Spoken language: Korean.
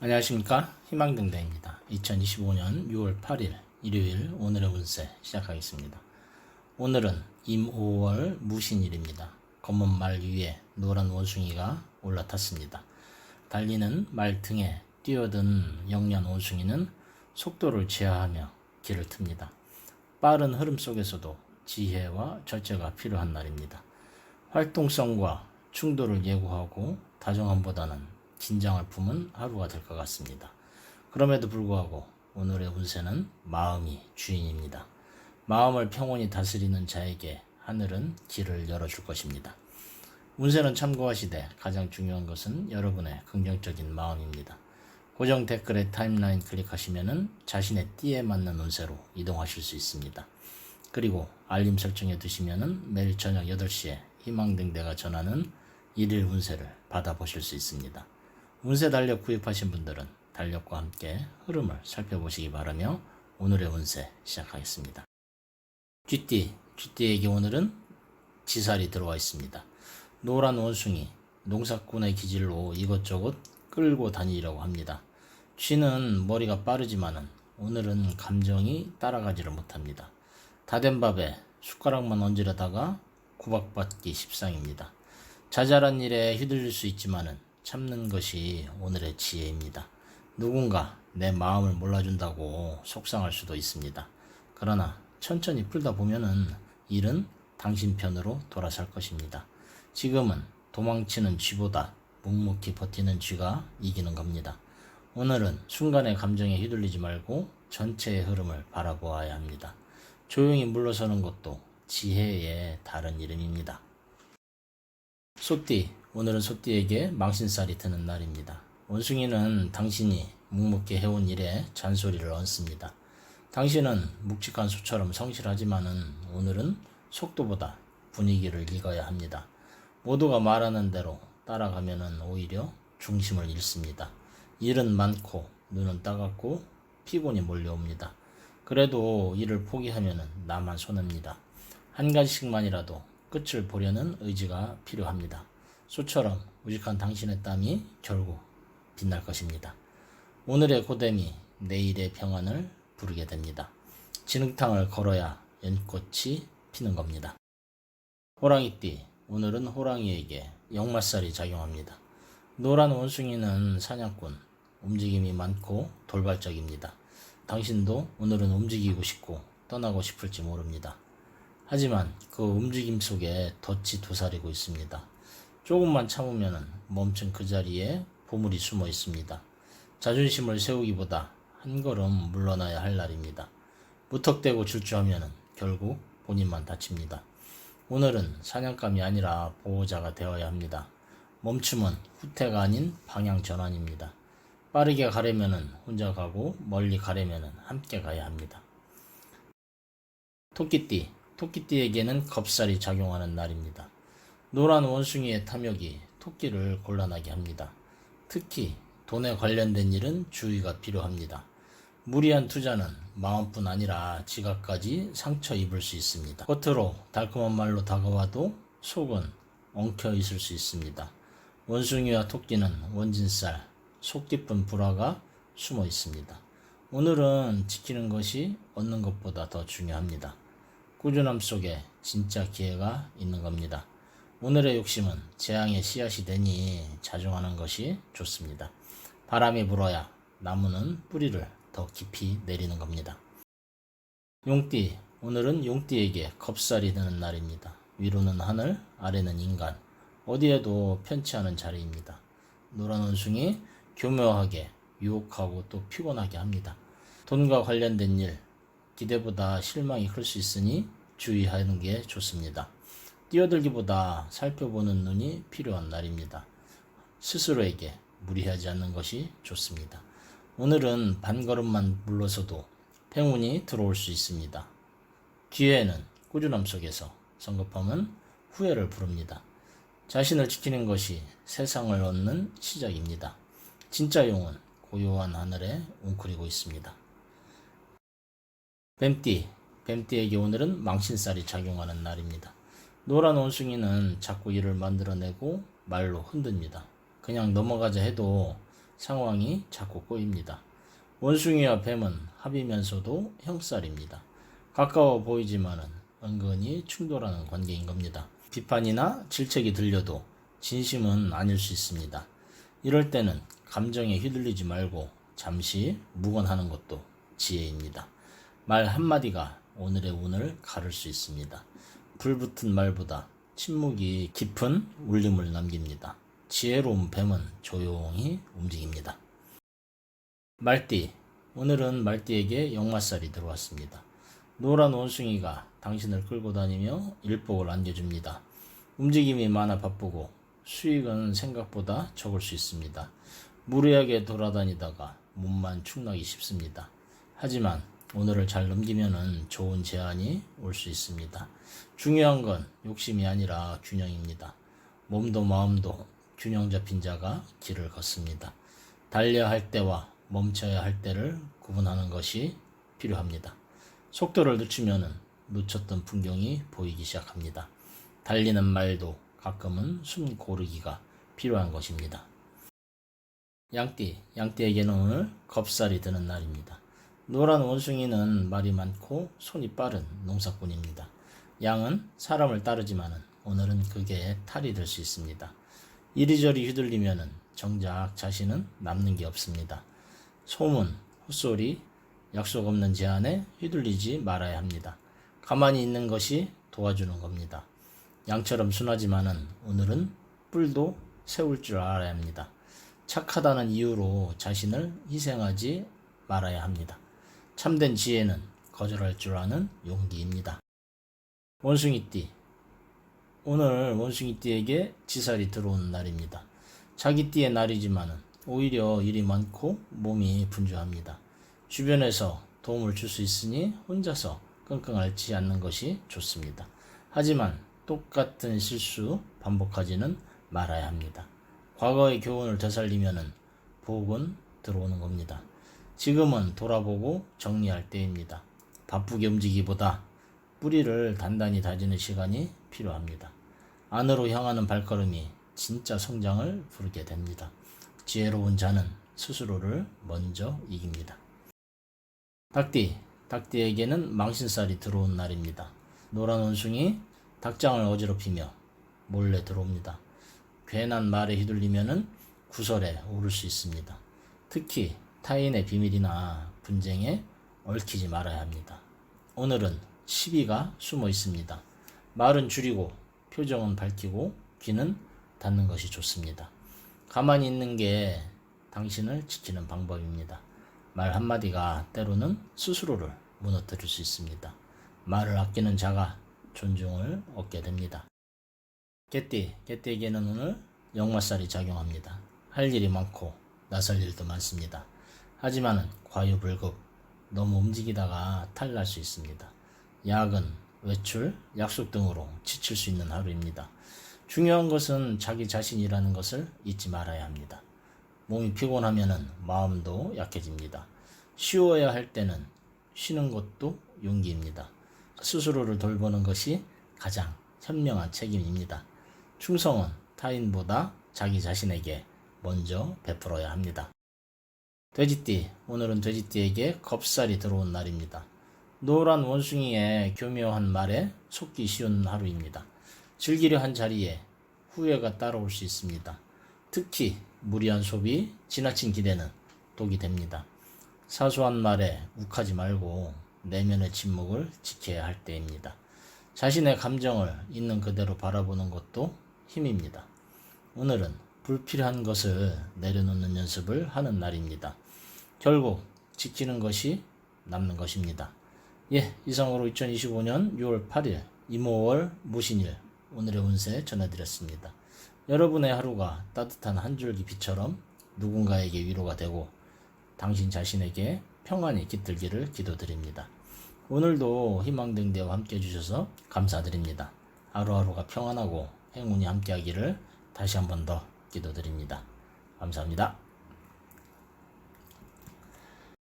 안녕하십니까? 희망등대입니다. 2025년 6월 8일 일요일 오늘의 운세 시작하겠습니다. 오늘은 임오월 무신일입니다. 검은 말 위에 노란 원숭이가 올라탔습니다. 달리는 말 등에 뛰어든 영년 원숭이는 속도를 제어하며 길을 틉니다. 빠른 흐름 속에서도 지혜와 절제가 필요한 날입니다. 활동성과 충돌을 예고하고 다정함보다는 긴장을 품은 하루가 될 것 같습니다. 그럼에도 불구하고 오늘의 운세는 마음이 주인입니다. 마음을 평온히 다스리는 자에게 하늘은 길을 열어줄 것입니다. 운세는 참고하시되 가장 중요한 것은 여러분의 긍정적인 마음입니다. 고정 댓글에 타임라인 클릭하시면 자신의 띠에 맞는 운세로 이동하실 수 있습니다. 그리고 알림 설정해 두시면 매일 저녁 8시에 희망등대가 전하는 일일 운세를 받아보실 수 있습니다. 운세 달력 구입하신 분들은 달력과 함께 흐름을 살펴보시기 바라며 오늘의 운세 시작하겠습니다. 쥐띠, 쥐띠에게 오늘은 지살이 들어와 있습니다. 노란 원숭이, 농사꾼의 기질로 이것저것 끌고 다니려고 합니다. 쥐는 머리가 빠르지만은 오늘은 감정이 따라가지를 못합니다. 다 된 밥에 숟가락만 얹으려다가 구박받기 십상입니다. 자잘한 일에 휘둘릴 수 있지만은 참는 것이 오늘의 지혜입니다. 누군가 내 마음을 몰라준다고 속상할 수도 있습니다. 그러나 천천히 풀다 보면은 일은 당신 편으로 돌아설 것입니다. 지금은 도망치는 쥐보다 묵묵히 버티는 쥐가 이기는 겁니다. 오늘은 순간의 감정에 휘둘리지 말고 전체의 흐름을 바라보아야 합니다. 조용히 물러서는 것도 지혜의 다른 이름입니다. 소띠, 오늘은 소띠에게 망신살이 드는 날입니다. 원숭이는 당신이 묵묵히 해온 일에 잔소리를 얹습니다. 당신은 묵직한 소처럼 성실하지만은 오늘은 속도보다 분위기를 읽어야 합니다. 모두가 말하는 대로 따라가면은 오히려 중심을 잃습니다. 일은 많고 눈은 따갑고 피곤이 몰려옵니다. 그래도 일을 포기하면은 나만 손해입니다. 한 가지씩만이라도 끝을 보려는 의지가 필요합니다. 소처럼 우직한 당신의 땀이 결국 빛날 것입니다. 오늘의 고됨이 내일의 평안을 부르게 됩니다. 진흙탕을 걸어야 연꽃이 피는 겁니다. 호랑이띠, 오늘은 호랑이에게 역마살이 작용합니다. 노란 원숭이는 사냥꾼, 움직임이 많고 돌발적입니다. 당신도 오늘은 움직이고 싶고 떠나고 싶을지 모릅니다. 하지만 그 움직임 속에 덫이 도사리고 있습니다. 조금만 참으면 멈춘 그 자리에 보물이 숨어 있습니다. 자존심을 세우기보다 한 걸음 물러나야 할 날입니다. 무턱대고 질주하면 결국 본인만 다칩니다. 오늘은 사냥감이 아니라 보호자가 되어야 합니다. 멈춤은 후퇴가 아닌 방향 전환입니다. 빠르게 가려면 혼자 가고 멀리 가려면 함께 가야 합니다. 토끼띠, 토끼띠에게는 겁살이 작용하는 날입니다. 노란 원숭이의 탐욕이 토끼를 곤란하게 합니다. 특히 돈에 관련된 일은 주의가 필요합니다. 무리한 투자는 마음뿐 아니라 지갑까지 상처 입을 수 있습니다. 겉으로 달콤한 말로 다가와도 속은 엉켜 있을 수 있습니다. 원숭이와 토끼는 원진살, 속 깊은 불화가 숨어 있습니다. 오늘은 지키는 것이 얻는 것보다 더 중요합니다. 꾸준함 속에 진짜 기회가 있는 겁니다. 오늘의 욕심은 재앙의 씨앗이 되니 자중하는 것이 좋습니다. 바람이 불어야 나무는 뿌리를 더 깊이 내리는 겁니다. 용띠, 오늘은 용띠에게 겁살이 드는 날입니다. 위로는 하늘, 아래는 인간, 어디에도 편치 않은 자리입니다. 노란 원숭이 교묘하게 유혹하고 또 피곤하게 합니다. 돈과 관련된 일, 기대보다 실망이 클 수 있으니 주의하는 게 좋습니다. 뛰어들기보다 살펴보는 눈이 필요한 날입니다. 스스로에게 무리하지 않는 것이 좋습니다. 오늘은 반걸음만 물러서도 행운이 들어올 수 있습니다. 기회는 꾸준함 속에서 성급함은 후회를 부릅니다. 자신을 지키는 것이 세상을 얻는 시작입니다. 진짜 용은 고요한 하늘에 웅크리고 있습니다. 뱀띠, 뱀띠에게 오늘은 망신살이 작용하는 날입니다. 노란 원숭이는 자꾸 일을 만들어내고 말로 흔듭니다. 그냥 넘어가자 해도 상황이 자꾸 꼬입니다. 원숭이와 뱀은 합이면서도 형살입니다. 가까워 보이지만은 은근히 충돌하는 관계인 겁니다. 비판이나 질책이 들려도 진심은 아닐 수 있습니다. 이럴 때는 감정에 휘둘리지 말고 잠시 묵언하는 것도 지혜입니다. 말 한마디가 오늘의 운을 가를 수 있습니다. 불붙은 말보다 침묵이 깊은 울림을 남깁니다. 지혜로운 뱀은 조용히 움직입니다. 말띠. 오늘은 말띠에게 역마살이 들어왔습니다. 노란 원숭이가 당신을 끌고 다니며 일복을 안겨줍니다. 움직임이 많아 바쁘고 수익은 생각보다 적을 수 있습니다. 무리하게 돌아다니다가 몸만 축나기 쉽습니다. 하지만 오늘을 잘 넘기면 좋은 제안이 올 수 있습니다. 중요한 건 욕심이 아니라 균형입니다. 몸도 마음도 균형 잡힌 자가 길을 걷습니다. 달려야 할 때와 멈춰야 할 때를 구분하는 것이 필요합니다. 속도를 늦추면 놓쳤던 풍경이 보이기 시작합니다. 달리는 말도 가끔은 숨 고르기가 필요한 것입니다. 양띠, 양띠에게는 오늘 겁살이 드는 날입니다. 노란 원숭이는 말이 많고 손이 빠른 농사꾼입니다. 양은 사람을 따르지만은 오늘은 그게 탈이 될 수 있습니다. 이리저리 휘둘리면은 정작 자신은 남는 게 없습니다. 소문, 헛소리, 약속 없는 제안에 휘둘리지 말아야 합니다. 가만히 있는 것이 도와주는 겁니다. 양처럼 순하지만은 오늘은 뿔도 세울 줄 알아야 합니다. 착하다는 이유로 자신을 희생하지 말아야 합니다. 참된 지혜는 거절할 줄 아는 용기입니다. 원숭이띠. 오늘 원숭이띠에게 지살이 들어오는 날입니다. 자기 띠의 날이지만은 오히려 일이 많고 몸이 분주합니다. 주변에서 도움을 줄 수 있으니 혼자서 끙끙 앓지 않는 것이 좋습니다. 하지만 똑같은 실수 반복하지는 말아야 합니다. 과거의 교훈을 되살리면은 복은 들어오는 겁니다. 지금은 돌아보고 정리할 때입니다. 바쁘게 움직이기보다 뿌리를 단단히 다지는 시간이 필요합니다. 안으로 향하는 발걸음이 진짜 성장을 부르게 됩니다. 지혜로운 자는 스스로를 먼저 이깁니다. 닭띠, 닭띠에게는 망신살이 들어온 날입니다. 노란 원숭이 닭장을 어지럽히며 몰래 들어옵니다. 괜한 말에 휘둘리면은 구설에 오를 수 있습니다. 특히 타인의 비밀이나 분쟁에 얽히지 말아야 합니다. 오늘은 시비가 숨어 있습니다. 말은 줄이고 표정은 밝히고 귀는 닫는 것이 좋습니다. 가만히 있는 게 당신을 지키는 방법입니다. 말 한마디가 때로는 스스로를 무너뜨릴 수 있습니다. 말을 아끼는 자가 존중을 얻게 됩니다. 개띠, 개띠에게는 오늘 역마살이 작용합니다. 할 일이 많고 나설 일도 많습니다. 하지만 과유불급, 너무 움직이다가 탈날 수 있습니다. 야근, 외출, 약속 등으로 지칠 수 있는 하루입니다. 중요한 것은 자기 자신이라는 것을 잊지 말아야 합니다. 몸이 피곤하면 마음도 약해집니다. 쉬어야 할 때는 쉬는 것도 용기입니다. 스스로를 돌보는 것이 가장 현명한 책임입니다. 충성은 타인보다 자기 자신에게 먼저 베풀어야 합니다. 돼지띠, 오늘은 돼지띠에게 겁살이 들어온 날입니다. 노란 원숭이의 교묘한 말에 속기 쉬운 하루입니다. 즐기려 한 자리에 후회가 따라올 수 있습니다. 특히 무리한 소비, 지나친 기대는 독이 됩니다. 사소한 말에 욱하지 말고 내면의 침묵을 지켜야 할 때입니다. 자신의 감정을 있는 그대로 바라보는 것도 힘입니다. 오늘은 불필요한 것을 내려놓는 연습을 하는 날입니다. 결국 지키는 것이 남는 것입니다. 예, 이상으로 2025년 6월 8일 이모월 무신일 오늘의 운세 전해드렸습니다. 여러분의 하루가 따뜻한 한 줄기 빛처럼 누군가에게 위로가 되고 당신 자신에게 평안이 깃들기를 기도드립니다. 오늘도 희망등 대와 함께 해주셔서 감사드립니다. 하루하루가 평안하고 행운이 함께하기를 다시 한 번 더 기도드립니다. 감사합니다.